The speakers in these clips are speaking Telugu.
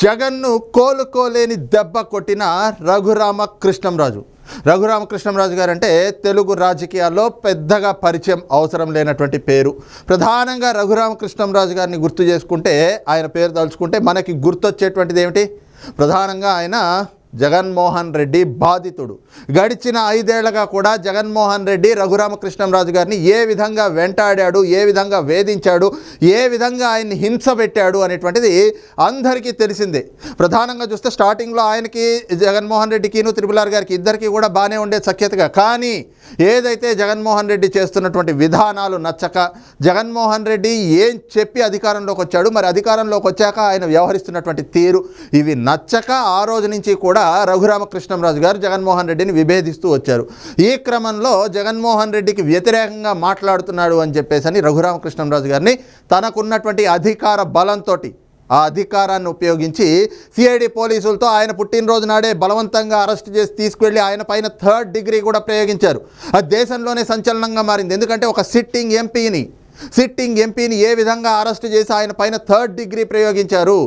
జగన్ను కోలుకోలేని దెబ్బ కొట్టిన రఘురామ కృష్ణంరాజు రఘురామకృష్ణంరాజు గారు అంటే తెలుగు రాజకీయాల్లో పెద్దగా పరిచయం అవసరం లేనటువంటి పేరు. ప్రధానంగా రఘురామకృష్ణంరాజు గారిని గుర్తు చేసుకుంటే ఆయన పేరు తలుచుకుంటే మనకి గుర్తొచ్చేటువంటిది ఏమిటి ప్రధానంగా ఆయన జగన్మోహన్ రెడ్డి బాధితుడు. గడిచిన ఐదేళ్ళగా కూడా జగన్మోహన్ రెడ్డి రఘురామకృష్ణంరాజు గారిని ఏ విధంగా వెంటాడాడు ఏ విధంగా వేధించాడు ఏ విధంగా ఆయన్ని హింస పెట్టాడు అనేటువంటిది అందరికీ తెలిసిందే. ప్రధానంగా చూస్తే స్టార్టింగ్లో ఆయనకి జగన్మోహన్ రెడ్డికిను త్రిపులార్ గారికి ఇద్దరికీ కూడా బాగానే ఉండే సఖ్యతగా. కానీ ఏదైతే జగన్మోహన్ రెడ్డి చేస్తున్నటువంటి విధానాలు నచ్చక జగన్మోహన్ రెడ్డి ఏం చెప్పి అధికారంలోకి వచ్చాడు మరి అధికారంలోకి వచ్చాక ఆయన వ్యవహరిస్తున్నటువంటి తీరు ఇవి నచ్చక ఆ రోజు నుంచి కూడా రఘురామకృష్ణంరాజు గారు జగన్మోహన్ రెడ్డిని విభేదిస్తూ వచ్చారు. ఈ క్రమంలో జగన్మోహన్ రెడ్డికి వ్యతిరేకంగా మాట్లాడుతున్నాడు అని చెప్పేసి అని రఘురామకృష్ణంరాజు గారిని తనకున్నటువంటి అధికార బలంతో ఆ అధికారాన్ని ఉపయోగించి సిఐడి పోలీసులతో ఆయన పుట్టినరోజు నాడే బలవంతంగా అరెస్ట్ చేసి తీసుకువెళ్ళి ఆయన పైన థర్డ్ డిగ్రీ కూడా ప్రయోగించారు. అది దేశంలోనే సంచలనంగా మారింది. ఎందుకంటే ఒక సిట్టింగ్ ఎంపీని సిట్టింగ్ ఎంపీని ఏ విధంగా అరెస్ట్ చేసి ఆయన పైన థర్డ్ డిగ్రీ ప్రయోగించారు?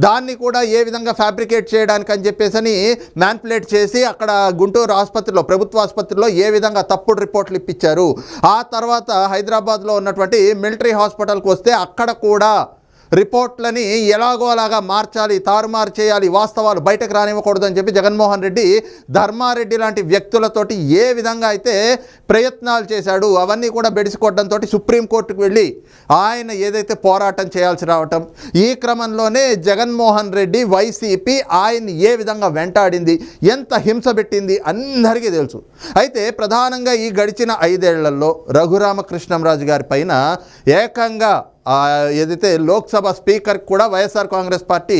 దాన్ని కూడా ఏ విధంగా ఫ్యాబ్రికేట్ చేయడానికి అని చెప్పేసి అని మ్యాన్పులేట్ చేసి అక్కడ గుంటూరు ఆసుపత్రిలో ప్రభుత్వ ఆసుపత్రిలో ఏ విధంగా తప్పుడు రిపోర్ట్లు ఇప్పించారు. ఆ తర్వాత హైదరాబాద్లో ఉన్నటువంటి మిలిటరీ హాస్పిటల్కి వస్తే అక్కడ కూడా రిపోర్ట్లని ఎలాగో అలాగా మార్చాలి తారుమారు చేయాలి వాస్తవాలు బయటకు రానివ్వకూడదని చెప్పి జగన్మోహన్ రెడ్డి ధర్మారెడ్డి లాంటి వ్యక్తులతోటి ఏ విధంగా అయితే ప్రయత్నాలు చేశాడు అవన్నీ కూడా బెడిసికొట్టడంతో సుప్రీంకోర్టుకు వెళ్ళి ఆయన ఏదైతే పోరాటం చేయాల్సి రావటం ఈ క్రమంలోనే జగన్మోహన్ రెడ్డి వైసీపీ ఆయన్ని ఏ విధంగా వెంటాడింది ఎంత హింస పెట్టింది అందరికీ తెలుసు. అయితే ప్రధానంగా ఈ గడిచిన ఐదేళ్ళలో రఘురామకృష్ణంరాజు గారి పైన ఏకంగా ఏదైతే లోక్సభ స్పీకర్ కూడా YSR Congress party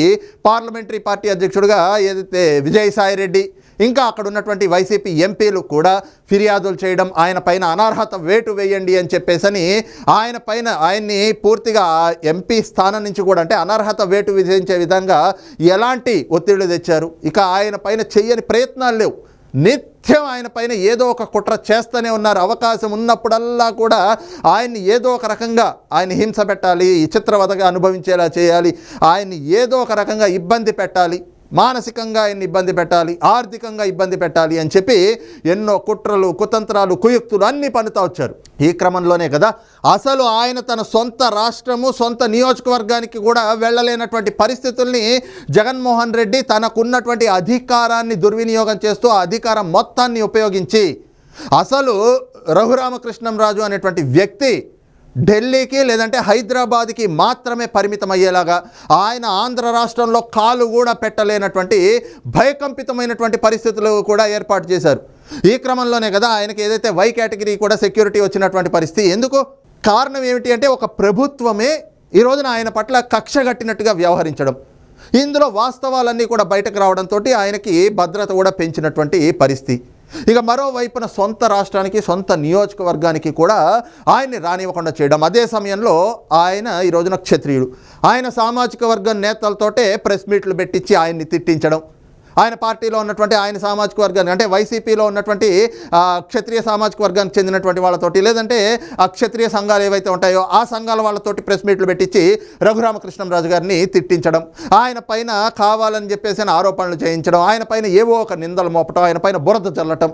parliamentary party అధ్యక్షుడిగా ఏదైతే విజయసాయి రెడ్డి ఇంకా అక్కడ ఉన్నటువంటి వైసీపీ ఎంపీలు కూడా ఫిర్యాదులు చేయడం ఆయన పైన అనర్హత వేటు వేయండి అని చెప్పేసని ఆయన పైన ఆయన్ని పూర్తిగా ఎంపీ స్థానం నుంచి కూడా అంటే అనర్హత వేటు విధించే విధంగా ఎలాంటి ఒత్తిళ్ళు తెచ్చారు? ఇక ఆయన పైన చెయ్యని ప్రయత్నాలు లేవు. నిత్యం ఆయన పైన ఏదో ఒక కుట్ర చేస్తూనే ఉన్నారు. అవకాశం ఉన్నప్పుడల్లా కూడా ఆయన్ని ఏదో ఒక రకంగా ఆయన హింస పెట్టాలి చిత్రవతగా చిత్రవదగా అనుభవించేలా చేయాలి ఆయన్ని ఏదో ఒక రకంగా ఇబ్బంది పెట్టాలి. మానసికంగా ఆయన్ని ఇబ్బంది పెట్టాలి ఆర్థికంగా ఇబ్బంది పెట్టాలి అని చెప్పి ఎన్నో కుట్రలు కుతంత్రాలు కుయుక్తులు అన్నీ పనుతా వచ్చారు. ఈ క్రమంలోనే కదా అసలు ఆయన తన సొంత రాష్ట్రము సొంత నియోజకవర్గానికి కూడా వెళ్ళలేనటువంటి పరిస్థితుల్ని జగన్మోహన్ రెడ్డి తనకున్నటువంటి అధికారాన్ని దుర్వినియోగం చేస్తూ ఆ అధికారం మొత్తాన్ని ఉపయోగించి అసలు రఘురామకృష్ణం రాజు అనేటువంటి వ్యక్తి ఢిల్లీకి లేదంటే హైదరాబాద్కి మాత్రమే పరిమితం అయ్యేలాగా ఆయన ఆంధ్ర రాష్ట్రంలో కాలు కూడా పెట్టలేనటువంటి భయకంపితమైనటువంటి పరిస్థితులు కూడా ఏర్పాటు చేశారు. ఈ క్రమంలోనే కదా ఆయనకి ఏదైతే వై కేటగిరీ కూడా సెక్యూరిటీ వచ్చినటువంటి పరిస్థితి. ఎందుకు? కారణం ఏమిటి అంటే ఒక ప్రభుత్వమే ఈ రోజున ఆయన పట్ల కక్ష కట్టినట్టుగా వ్యవహరించడం. ఇందులో వాస్తవాలన్నీ కూడా బయటకు రావడంతో ఆయనకి భద్రత కూడా పెంచినటువంటి పరిస్థితి. ఇక మరోవైపున సొంత రాష్ట్రానికి సొంత నియోజకవర్గానికి కూడా ఆయన్ని రానివ్వకుండా చేయడం. అదే సమయంలో ఆయన ఈ రోజున క్షత్రియుడు. ఆయన సామాజిక వర్గం నేతలతోటే ప్రెస్ మీట్లు పెట్టించి ఆయన్ని తిట్టించడం. ఆయన పార్టీలో ఉన్నటువంటి ఆయన సామాజిక వర్గాన్ని అంటే వైసీపీలో ఉన్నటువంటి క్షత్రియ సామాజిక వర్గానికి చెందినటువంటి వాళ్ళతోటి లేదంటే ఆ క్షత్రియ సంఘాలు ఏవైతే ఉంటాయో ఆ సంఘాల వాళ్ళతోటి ప్రెస్ మీట్లు పెట్టించి రఘురామకృష్ణంరాజు గారిని తిట్టించడం ఆయన పైన కావాలని చెప్పేసి ఆరోపణలు చేయించడం ఆయన పైన ఏవో ఒక నిందలు మోపటం ఆయన పైన బురద చల్లటం.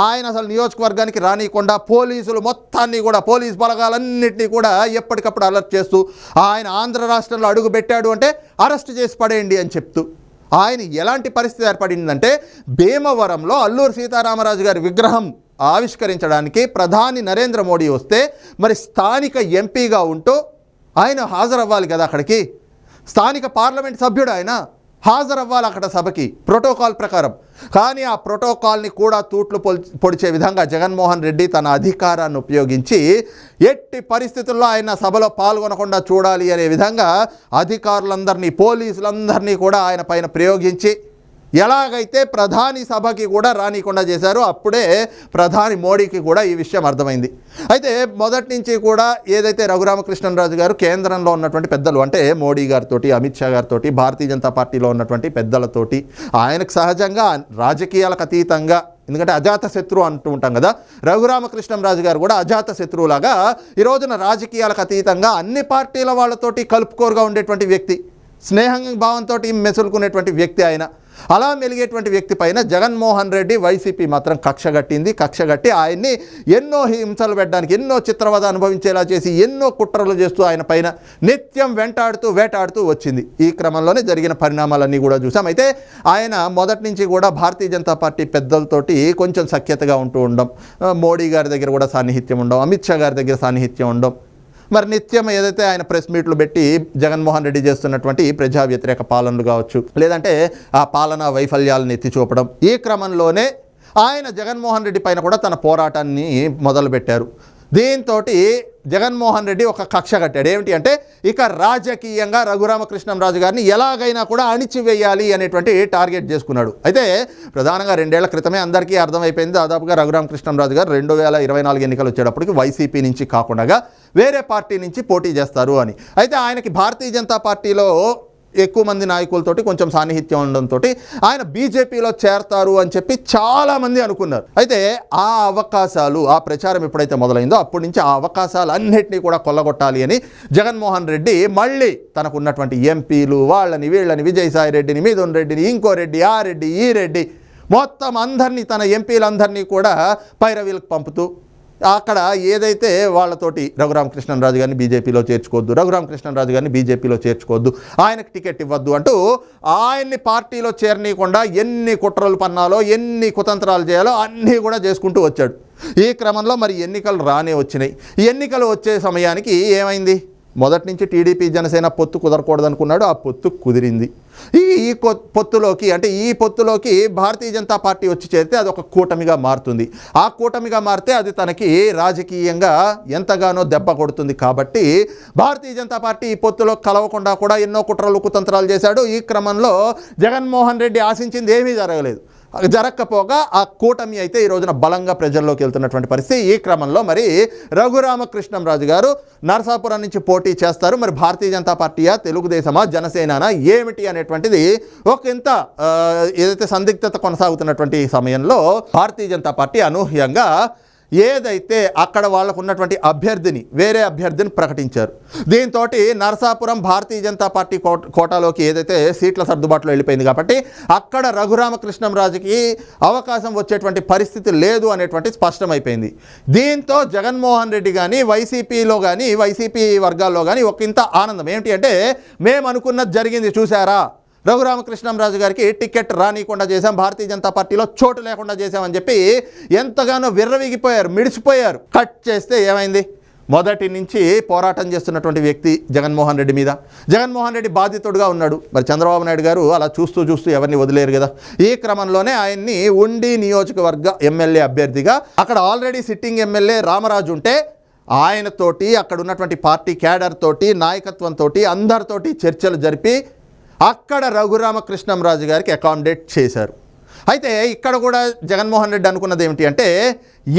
ఆయన అసలు నియోజకవర్గానికి రానియకుండా పోలీసులు మొత్తాన్ని కూడా పోలీస్ బలగాలన్నింటినీ కూడా ఎప్పటికప్పుడు అలర్ట్ చేస్తూ ఆయన ఆంధ్ర రాష్ట్రంలో అడుగు పెట్టాడు అంటే అరెస్ట్ చేసి పడేయండి అని చెప్తూ ఆయన ఎలాంటి పరిస్థితి ఏర్పడిందంటే భీమవరంలో అల్లూరు సీతారామరాజు గారి విగ్రహం ఆవిష్కరించడానికి ప్రధాని నరేంద్ర మోడీ వస్తే మరి స్థానిక ఎంపీగా ఉంటూ ఆయన హాజరవ్వాలి కదా అక్కడికి? స్థానిక పార్లమెంట్ సభ్యుడు ఆయన హాజరవ్వాలి అక్కడ సభకి. ప్రోటోకాల్ ప్రకారం. కానీ ఆ ప్రోటోకాల్ని కూడా తూట్లు పొల్ పొడిచే విధంగా జగన్మోహన్ రెడ్డి తన అధికారాన్ని ఉపయోగించి ఎట్టి పరిస్థితుల్లో ఆయన సభలో పాల్గొనకుండా చూడాలి అనే విధంగా అధికారులందరినీ పోలీసులందరినీ కూడా ఆయన పైన ప్రయోగించి ఎలాగైతే ప్రధాని సభకి కూడా రానికుండా చేశారో అప్పుడే ప్రధాని మోడీకి కూడా ఈ విషయం అర్థమైంది. అయితే మొదటి నుంచి కూడా ఏదైతే రఘురామకృష్ణరాజు గారు కేంద్రంలో ఉన్నటువంటి పెద్దలు అంటే మోడీ గారితో అమిత్ షా గారితో భారతీయ జనతా పార్టీలో ఉన్నటువంటి పెద్దలతోటి ఆయనకు సహజంగా రాజకీయాలకు అతీతంగా ఎందుకంటే అజాత శత్రువు అంటూ ఉంటాం కదా రఘురామకృష్ణంరాజు గారు కూడా అజాత శత్రువులాగా ఈ రోజున రాజకీయాలకు అతీతంగా అన్ని పార్టీల వాళ్ళతోటి కలుపుకోరుగా ఉండేటువంటి వ్యక్తి స్నేహం భావంతో మెసులుకునేటువంటి వ్యక్తి ఆయన. అలా మెలిగేటువంటి వ్యక్తి పైన జగన్మోహన్ రెడ్డి వైసీపీ మాత్రం కక్ష కట్టింది కక్ష కట్టి ఆయన్ని ఎన్నో హింసలు పెట్టడానికి ఎన్నో చిత్రవద అనుభవించేలా చేసి ఎన్నో కుట్రలు చేస్తూ ఆయన పైన నిత్యం వెంటాడుతూ వేటాడుతూ వచ్చింది. ఈ క్రమంలోనే జరిగిన పరిణామాలన్నీ కూడా చూసాం. అయితే ఆయన మొదటి నుంచి కూడా భారతీయ జనతా పార్టీ పెద్దలతోటి కొంచెం సఖ్యతగా ఉంటూ ఉండం. మోడీ గారి దగ్గర కూడా సాన్నిహిత్యం ఉండం అమిత్ షా గారి దగ్గర సాన్నిహిత్యం ఉండం. మరి నిత్యం ఏదైతే ఆయన ప్రెస్ మీట్లు పెట్టి జగన్మోహన్ రెడ్డి చేస్తున్నటువంటి ప్రజా వ్యతిరేక పాలనలు కావచ్చు లేదంటే ఆ పాలనా వైఫల్యాలను ఎత్తి చూపడం ఈ క్రమంలోనే ఆయన జగన్మోహన్ రెడ్డి పైన కూడా తన పోరాటాన్ని మొదలుపెట్టారు. దీంతో జగన్మోహన్ రెడ్డి ఒక కక్ష కట్టాడు. ఏమిటి అంటే ఇక రాజకీయంగా రఘురామకృష్ణంరాజు గారిని ఎలాగైనా కూడా అణిచివేయాలి అనేటువంటి టార్గెట్ చేసుకున్నాడు. అయితే ప్రధానంగా రెండేళ్ళ క్రితమే అందరికీ అర్థమైపోయింది. దాదాపుగా రఘురామకృష్ణంరాజు గారు రెండు వేల ఇరవై నాలుగు ఎన్నికలు వచ్చేటప్పటికి వైసీపీ నుంచి కాకుండా వేరే పార్టీ నుంచి పోటీ చేస్తారు అని. అయితే ఆయనకి భారతీయ జనతా పార్టీలో ఎక్కువ మంది నాయకులతోటి కొంచెం సాన్నిహిత్యం ఉండడంతో ఆయన బీజేపీలో చేరతారు అని చెప్పి చాలామంది అనుకున్నారు. అయితే ఆ అవకాశాలు ఆ ప్రచారం ఎప్పుడైతే మొదలైందో అప్పటి నుంచి ఆ అవకాశాలు అన్నింటినీ కూడా కొల్లగొట్టాలి అని జగన్మోహన్ రెడ్డి మళ్ళీ తనకున్నటువంటి ఎంపీలు వాళ్ళని వీళ్ళని విజయసాయి రెడ్డిని మిథున్ రెడ్డిని ఇంకో రెడ్డి ఆ రెడ్డి ఈ రెడ్డి మొత్తం అందరినీ తన ఎంపీలందరినీ కూడా పైరవీలకు పంపుతూ అక్కడ ఏదైతే వాళ్ళతోటి రఘురామకృష్ణరాజు గారిని బీజేపీలో చేర్చుకోవద్దు రఘురామకృష్ణరాజు గారిని బీజేపీలో చేర్చుకోవద్దు ఆయనకు టికెట్ ఇవ్వద్దు అంటూ ఆయన్ని పార్టీలో చేరనీయకుండా ఎన్ని కుట్రలు పన్నాలో ఎన్ని కుతంత్రాలు చేయాలో అన్నీ కూడా చేసుకుంటూ వచ్చాడు. ఈ క్రమంలో మరి ఎన్నికలు రానే వచ్చినాయి. ఎన్నికలు వచ్చే సమయానికి ఏమైంది? మొదటి నుంచి టీడీపీ జనసేన పొత్తు కుదరకూడదనుకున్నాడు ఆ పొత్తు కుదిరింది. ఈ ఈ పొత్తులోకి అంటే ఈ పొత్తులోకి భారతీయ జనతా పార్టీ వచ్చి చేరితే అది ఒక కూటమిగా మారుతుంది. ఆ కూటమిగా మారితే అది తనకి రాజకీయంగా ఎంతగానో దెబ్బ కొడుతుంది కాబట్టి భారతీయ జనతా పార్టీ ఈ పొత్తులో కలవకుండా కూడా ఎన్నో కుట్రలు కుతంత్రాలు చేశాడు. ఈ క్రమంలో జగన్మోహన్ రెడ్డి ఆశించింది ఏమీ జరగలేదు. జరగకపోగా ఆ కూటమి అయితే ఈ రోజున బలంగా ప్రజల్లోకి వెళ్తున్నటువంటి పరిస్థితి. ఈ క్రమంలో మరి రఘురామకృష్ణంరాజు గారు నరసాపురం నుంచి పోటీ చేస్తారు. మరి భారతీయ జనతా పార్టీయా తెలుగుదేశమా జనసేననా ఏమిటి అనేటువంటిది ఒక ఇంత ఏదైతే సందిగ్ధత కొనసాగుతున్నటువంటి సమయంలో భారతీయ జనతా పార్టీ అనూహ్యంగా ఏదైతే అక్కడ వాళ్ళకు ఉన్నటువంటి అభ్యర్థిని వేరే అభ్యర్థిని ప్రకటించారు. దీంతో నరసాపురం భారతీయ జనతా పార్టీ కోట కోటాలోకి ఏదైతే సీట్ల సర్దుబాటులో వెళ్ళిపోయింది కాబట్టి అక్కడ రఘురామకృష్ణంరాజుకి అవకాశం వచ్చేటువంటి పరిస్థితి లేదు అనేటువంటి స్పష్టమైపోయింది. దీంతో జగన్మోహన్ రెడ్డి కానీ వైసీపీలో కానీ వైసీపీ వర్గాల్లో కానీ ఒక ఇంత ఆనందం. ఏమిటి అంటే మేము అనుకున్నది జరిగింది చూసారా రఘురామకృష్ణంరాజు గారికి టికెట్ రానియకుండా చేశాం. భారతీయ జనతా పార్టీలో చోటు లేకుండా చేశామని చెప్పి ఎంతగానో విర్రవిగిపోయారు మిడిసిపోయారు. కట్ చేస్తే ఏమైంది? మొదటి నుంచి పోరాటం చేస్తున్నటువంటి వ్యక్తి జగన్మోహన్ రెడ్డి మీద. జగన్మోహన్ రెడ్డి బాధితుడుగా ఉన్నాడు. మరి చంద్రబాబు నాయుడు గారు అలా చూస్తూ చూస్తూ ఎవరిని వదిలేరు కదా? ఈ క్రమంలోనే ఆయన్ని ఉండి నియోజకవర్గ ఎమ్మెల్యే అభ్యర్థిగా అక్కడ ఆల్రెడీ సిట్టింగ్ ఎమ్మెల్యే రామరాజు ఉంటే ఆయనతోటి అక్కడ ఉన్నటువంటి పార్టీ క్యాడర్ తోటి నాయకత్వంతో అందరితోటి చర్చలు జరిపి అక్కడ రఘురామకృష్ణంరాజు గారికి అకామిడేట్ చేశారు. అయితే ఇక్కడ కూడా జగన్మోహన్ రెడ్డి అనుకున్నది ఏమిటి అంటే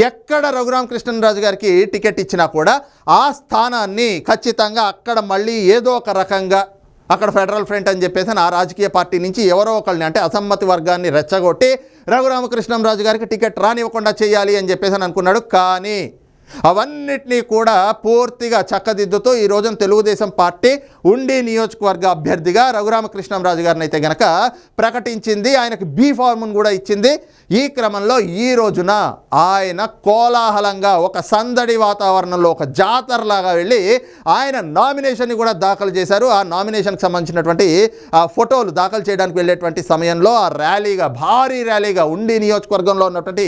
ఎక్కడ రఘురామకృష్ణరాజు గారికి టికెట్ ఇచ్చినా కూడా ఆ స్థానాన్ని ఖచ్చితంగా అక్కడ మళ్ళీ ఏదో ఒక రకంగా అక్కడ ఫెడరల్ ఫ్రంట్ అని చెప్పేసి ఆ రాజకీయ పార్టీ నుంచి ఎవరో ఒకళ్ళని అంటే అసమ్మతి వర్గాన్ని రెచ్చగొట్టి రఘురామకృష్ణంరాజు గారికి టికెట్ రానివ్వకుండా చేయాలి అని చెప్పేసి అనుకున్నాడు. కానీ అవన్నిటినీ కూడా పూర్తిగా చక్కదిద్దుతూ ఈ రోజున తెలుగుదేశం పార్టీ ఉండి నియోజకవర్గ అభ్యర్థిగా రఘురామకృష్ణంరాజు గారిని అయితే గనక ప్రకటించింది. ఆయనకు బీ ఫార్మును కూడా ఇచ్చింది. ఈ క్రమంలో ఈ రోజున ఆయన కోలాహలంగా ఒక సందడి వాతావరణంలో ఒక జాతరలాగా వెళ్ళి ఆయన నామినేషన్ని కూడా దాఖలు చేశారు. ఆ నామినేషన్కి సంబంధించినటువంటి ఆ ఫోటోలు దాఖలు చేయడానికి వెళ్ళేటువంటి సమయంలో ఆ ర్యాలీగా భారీ ర్యాలీగా ఉండి నియోజకవర్గంలో ఉన్నటువంటి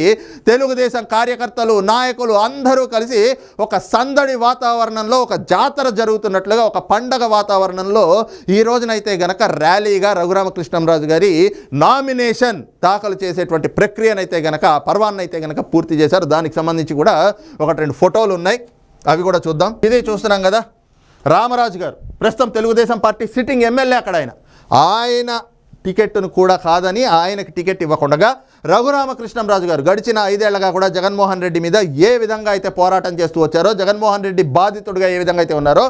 తెలుగుదేశం కార్యకర్తలు నాయకులు అందరూ కలిసి ఒక సందడి వాతావరణంలో ఒక జాతర జరుగుతున్నట్లుగా ఒక పండగ వాతావరణంలో ఈ రోజునైతే గనక ర్యాలీగా రఘురామకృష్ణంరాజు గారి నామినేషన్ దాఖలు చేసేటువంటి ప్రక్రియనైతే గనక పర్వాన్నైతే గనక పూర్తి చేశారు. దానికి సంబంధించి కూడా ఒకటి రెండు ఫోటోలు ఉన్నాయి. అవి కూడా చూద్దాం. ఇదే చూస్తున్నాం కదా. రామరాజు గారు ప్రస్తుతం తెలుగుదేశం పార్టీ సిట్టింగ్ ఎమ్మెల్యే అక్కడ ఆయన. ఆయన టికెట్ను కూడా కాదని ఆయనకి టికెట్ ఇవ్వకుండా రఘురామకృష్ణంరాజు గారు గడిచిన ఐదేళ్ళగా కూడా జగన్మోహన్ రెడ్డి మీద ఏ విధంగా అయితే పోరాటం చేస్తూ వచ్చారో జగన్మోహన్ రెడ్డి బాధితుడిగా ఏ విధంగా అయితే ఉన్నారో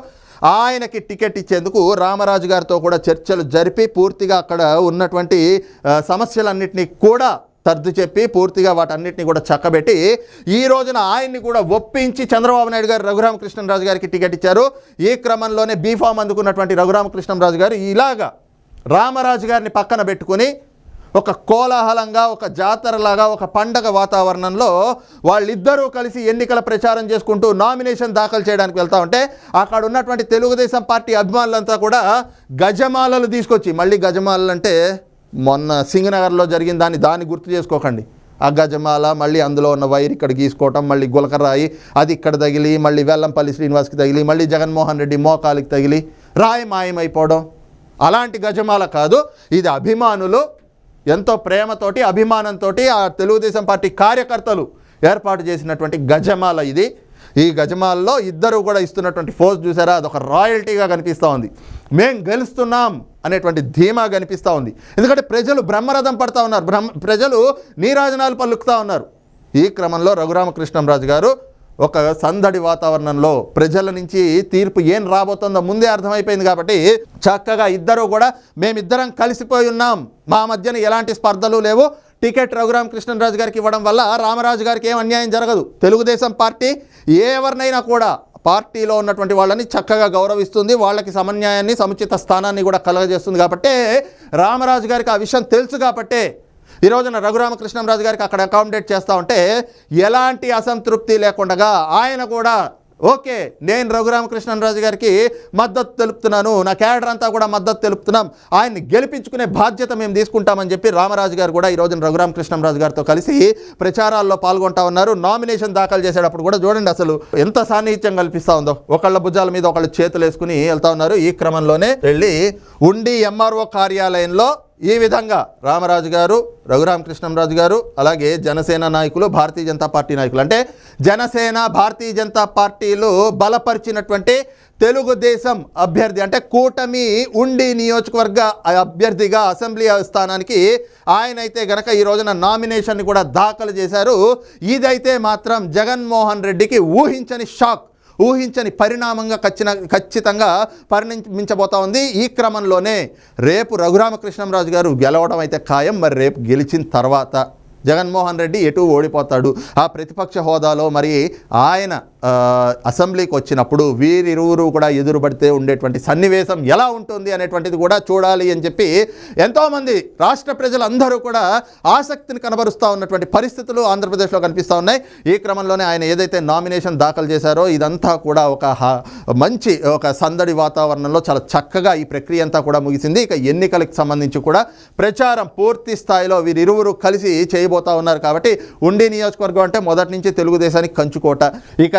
ఆయనకి టికెట్ ఇచ్చేందుకు రామరాజు గారితో కూడా చర్చలు జరిపి పూర్తిగా అక్కడ ఉన్నటువంటి సమస్యలన్నింటినీ కూడా సర్ది చెప్పి పూర్తిగా వాటన్నిటిని కూడా చక్కబెట్టి ఈ రోజున ఆయన్ని కూడా ఒప్పించి చంద్రబాబు నాయుడు గారు రఘురామకృష్ణరాజు గారికి టికెట్ ఇచ్చారు. ఈ క్రమంలోనే బీఫామ్ అందుకున్నటువంటి రఘురామకృష్ణరాజు గారు ఇలాగా రామరాజు గారిని పక్కన పెట్టుకుని ఒక కోలాహలంగా ఒక జాతరలాగా ఒక పండగ వాతావరణంలో వాళ్ళిద్దరూ కలిసి ఎన్నికల ప్రచారం చేసుకుంటూ నామినేషన్ దాఖలు చేయడానికి వెళ్తా ఉంటే అక్కడ ఉన్నటువంటి తెలుగుదేశం పార్టీ అభిమానులంతా కూడా గజమాలలు తీసుకొచ్చి మళ్ళీ గజమాలలు అంటే మొన్న సింగనగర్లో జరిగిన దాన్ని దాన్ని గుర్తు చేసుకోకండి. ఆ గజమాల మళ్ళీ అందులో ఉన్న వైర్ ఇక్కడ గీసుకోవటం మళ్ళీ గులకరాయి అది ఇక్కడ తగిలి మళ్ళీ వెల్లంపల్లి శ్రీనివాస్కి తగిలి మళ్ళీ జగన్మోహన్ రెడ్డి మోకాలికి తగిలి రాయి మాయమైపోవడం. అలాంటి గజమాల కాదు. ఇది అభిమానులు ఎంతో ప్రేమతోటి అభిమానంతో ఆ తెలుగుదేశం పార్టీ కార్యకర్తలు ఏర్పాటు చేసినటువంటి గజమాల ఇది. ఈ గజమాలలో ఇద్దరు కూడా ఇస్తున్నటువంటి ఫోజ్ చూసారా? అదొక రాయల్టీగా కనిపిస్తూ ఉంది. మేం గెలుస్తున్నాం అనేటువంటి ధీమా కనిపిస్తూ ఉంది. ఎందుకంటే ప్రజలు బ్రహ్మరథం పడతా ఉన్నారు. బ్రహ్మ ప్రజలు నీరాజనాలు పలుకుతూ ఉన్నారు. ఈ క్రమంలో రఘురామకృష్ణంరాజు గారు ఒక సందడి వాతావరణంలో ప్రజల నుంచి తీర్పు ఏం రాబోతుందో ముందే అర్థమైపోయింది కాబట్టి చక్కగా ఇద్దరు కూడా మేమిద్దరం కలిసిపోయి ఉన్నాం. మా మధ్యన ఎలాంటి స్పర్ధలు లేవు. టికెట్ రఘురామ కృష్ణరాజు గారికి ఇవ్వడం వల్ల రామరాజు గారికి ఏం అన్యాయం జరగదు. తెలుగుదేశం పార్టీ ఎవరినైనా కూడా పార్టీలో ఉన్నటువంటి వాళ్ళని చక్కగా గౌరవిస్తుంది. వాళ్ళకి సమన్యాయాన్ని సముచిత స్థానాన్ని కూడా కలగజేస్తుంది. కాబట్టి రామరాజు గారికి ఆ విషయం తెలుసు కాబట్టే ఈ రోజున రఘురామకృష్ణంరాజు గారికి అక్కడ అకామిడేట్ చేస్తూ ఉంటే ఎలాంటి అసంతృప్తి లేకుండా ఆయన కూడా ఓకే నేను రఘురామకృష్ణరాజు గారికి మద్దతు తెలుపుతున్నాను నా క్యాడర్ అంతా కూడా మద్దతు తెలుపుతున్నాం ఆయన్ని గెలిపించుకునే బాధ్యత మేము తీసుకుంటామని చెప్పి రామరాజు గారు కూడా ఈ రోజున రఘురామకృష్ణరాజు గారితో కలిసి ప్రచారాల్లో పాల్గొంటా ఉన్నారు. నామినేషన్ దాఖలు చేసేటప్పుడు కూడా చూడండి అసలు ఎంత సాన్నిహిత్యం కల్పిస్తూ ఉందో. ఒకళ్ళ భుజాల మీద ఒకళ్ళు చేతులు వేసుకుని వెళ్తా ఉన్నారు. ఈ క్రమంలోనే వెళ్ళి ఉండి ఎంఆర్ఓ కార్యాలయంలో ఈ విధంగా రామరాజు గారు రఘురామకృష్ణంరాజు గారు అలాగే జనసేన నాయకులు భారతీయ జనతా పార్టీ నాయకులు. అంటే జనసేన భారతీయ జనతా పార్టీలు బలపరిచినటువంటి తెలుగుదేశం అభ్యర్థి అంటే కూటమి ఉండి నియోజకవర్గ అభ్యర్థిగా అసెంబ్లీ స్థానానికి ఆయన అయితే గనక ఈ రోజున నామినేషన్ కూడా దాఖలు చేశారు. ఇదైతే మాత్రం జగన్మోహన్ రెడ్డికి ఊహించని షాక్. ఊహించని పరిణామంగా ఖచ్చిన ఖచ్చితంగా పరిణమించబోతా ఉంది. ఈ క్రమంలోనే రేపు రఘురామకృష్ణంరాజు గారు గెలవడం అయితే ఖాయం. మరి రేపు గెలిచిన తర్వాత జగన్మోహన్ రెడ్డి ఎటు ఓడిపోతాడు? ఆ ప్రతిపక్ష హోదాలో మరి ఆయన అసెంబ్లీకి వచ్చినప్పుడు వీరిరువురు కూడా ఎదురుపడితే ఉండేటువంటి సన్నివేశం ఎలా ఉంటుంది అనేటువంటిది కూడా చూడాలి అని చెప్పి ఎంతోమంది రాష్ట్ర ప్రజలందరూ కూడా ఆసక్తిని కనబరుస్తూ ఉన్నటువంటి పరిస్థితులు ఆంధ్రప్రదేశ్లో కనిపిస్తూ ఉన్నాయి. ఈ క్రమంలోనే ఆయన ఏదైతే నామినేషన్ దాఖలు చేశారో ఇదంతా కూడా ఒక హ- మంచి ఒక సందడి వాతావరణంలో చాలా చక్కగా ఈ ప్రక్రియ అంతా కూడా ముగిసింది. ఇక ఎన్నికలకు సంబంధించి కూడా ప్రచారం పూర్తి స్థాయిలో వీరిరువురు కలిసి చేయబోతా ఉన్నారు కాబట్టి ఉండి నియోజకవర్గం అంటే మొదటి నుంచి తెలుగుదేశానికి కంచుకోట. ఇక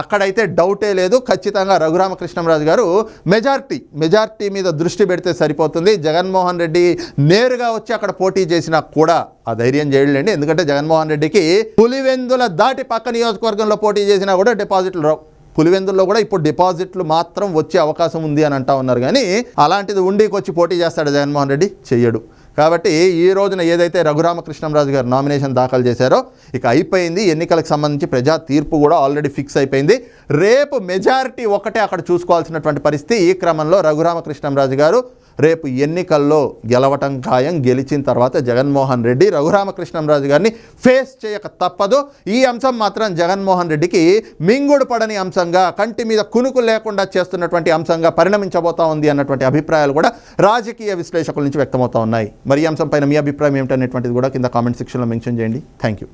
అక్కడైతే డౌటే లేదు. ఖచ్చితంగా రఘురామకృష్ణంరాజు గారు మెజార్టీ మెజార్టీ మీద దృష్టి పెడితే సరిపోతుంది. జగన్మోహన్ రెడ్డి నేరుగా వచ్చి అక్కడ పోటీ చేసినా కూడా ఆ ధైర్యం చేయలేండి. ఎందుకంటే జగన్మోహన్ రెడ్డికి పులివెందుల దాటి పక్క నియోజకవర్గంలో పోటీ చేసినా కూడా డిపాజిట్లు రావు. పులివెందుల్లో కూడా ఇప్పుడు డిపాజిట్లు మాత్రం వచ్చే అవకాశం ఉంది అని అంటా ఉన్నారు. కానీ అలాంటిది ఉండికి వచ్చి పోటీ చేస్తాడు జగన్మోహన్ రెడ్డి. చెయ్యడు. కాబట్టి ఈ రోజున ఏదైతే రఘురామకృష్ణంరాజు గారు నామినేషన్ దాఖలు చేశారో ఇక అయిపోయింది. ఎన్నికలకు సంబంధించి ప్రజా తీర్పు కూడా ఆల్రెడీ ఫిక్స్ అయిపోయింది. రేపు మెజారిటీ ఒకటే అక్కడ చూసుకోవాల్సినటువంటి పరిస్థితి ఈ క్రమంలో రఘురామకృష్ణంరాజు గారు. రేపు ఎన్నికల్లో గెలవటం ఖాయం. గెలిచిన తర్వాత జగన్మోహన్ రెడ్డి రఘురామకృష్ణంరాజు గారిని ఫేస్ చేయక తప్పదు. ఈ అంశం మాత్రం జగన్మోహన్ రెడ్డికి మింగుడు పడని అంశంగా కంటి మీద కునుకు లేకుండా చేస్తున్నటువంటి అంశంగా పరిణమించబోతా ఉంది అన్నటువంటి అభిప్రాయాలు కూడా రాజకీయ విశ్లేషకుల నుంచి వ్యక్తమవుతా ఉన్నాయి. మరి ఈ అంశం పైన మీ అభిప్రాయం ఏమిటనేటువంటిది కూడా కింద కామెంట్ సెక్షన్లో మెన్షన్ చేయండి. Thank you